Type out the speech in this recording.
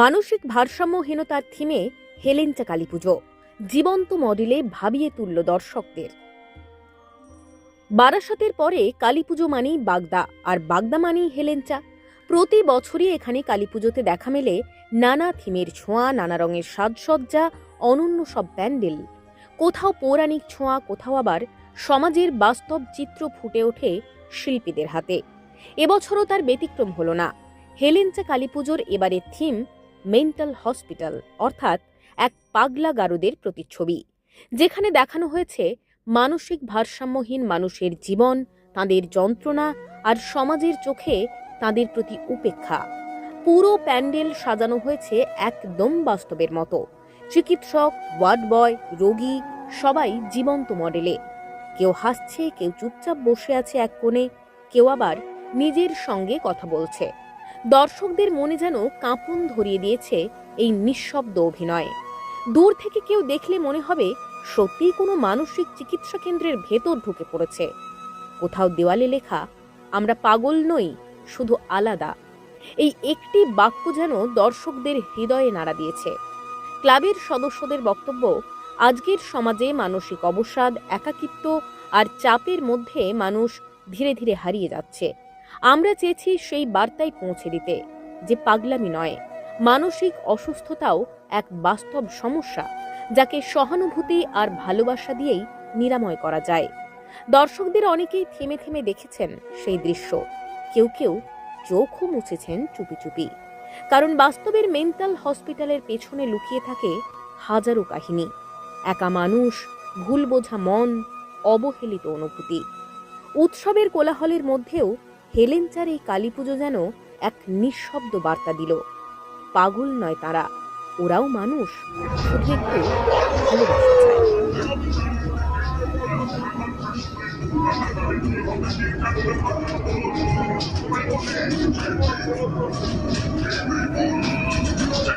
মানসিক ভারসাম্যহীনতার থিমে হেলেঞ্চা কালীপুজো জীবন্ত মডেলে ভাবিয়ে তুলল দর্শকদের। বারাসাতের পরে কালীপুজো মানেই বাগদা, আর বাগদা মানেই হেলেঞ্চা প্রতি বছরই এখানে কালীপুজোতে দেখা মেলে নানা থিমের ছোঁয়া, নানা রঙের সাজসজ্জা, অনন্য সব প্যান্ডেল। কোথাও পৌরাণিক ছোঁয়া, কোথাও আবার সমাজের বাস্তব চিত্র ফুটে ওঠে শিল্পীদের হাতে। এবছরও তার ব্যতিক্রম হলো না। হেলেঞ্চা কালীপুজোর এবারের থিম মেন্টাল হসপিটাল, অর্থাৎ এক পাগলা গারদের প্রতিচ্ছবি, যেখানে দেখানো হয়েছে মানসিক ভারসাম্যহীন মানুষের জীবন, তাদের যন্ত্রণা আর সমাজের চোখে তাদের প্রতি উপেক্ষা। পুরো প্যান্ডেল সাজানো হয়েছে একদম বাস্তবের মতো। চিকিৎসক, ওয়ার্ড বয়, রোগী, সবাই জীবন্ত মডেলে। কেউ হাসছে, কেউ চুপচাপ বসে আছে এক কোণে, কেউ আবার নিজের সঙ্গে কথা বলছে। দর্শকদের মনে যেন কাঁপন ধরিয়ে দিয়েছে এই নিঃশব্দ অভিনয়। দূর থেকে কেউ দেখলে মনে হবে সত্যিই কোনো মানসিক চিকিৎসা কেন্দ্রের ভেতর ঢুকে পড়েছে। কোথাও দেওয়ালে লেখা, আমরা পাগল নই, শুধু আলাদা। এই একটি বাক্য যেন দর্শকদের হৃদয়ে নাড়া দিয়েছে। ক্লাবের সদস্যদের বক্তব্য, আজকের সমাজে মানসিক অবসাদ, একাকিত্ব আর চাপের মধ্যে মানুষ ধীরে ধীরে হারিয়ে যাচ্ছে। আমরা চেয়েছি সেই বার্তায় পৌঁছে দিতে, যে পাগলামি নয়, মানসিক অসুস্থতাও এক বাস্তব সমস্যা, যাকে সহানুভূতি আর ভালোবাসা দিয়েই নিরাময় করা যায়। দর্শকদের অনেকেই থেমে থেমে দেখেছেন সেই দৃশ্য। কেউ কেউ চোখও মুছেছেন চুপি চুপি। কারণ বাস্তবের মেন্টাল হসপিটালের পেছনে লুকিয়ে থাকে হাজারো কাহিনী। একা মানুষ ভুল বোঝা মন, অবহেলিত অনুভূতি। উৎসবের কোলাহলের মধ্যেও হেলেঞ্চার এই কালী পুজো যেন এক নিঃশব্দ বার্তা দিল। পাগল নয় তারা ওরাও মানুষ।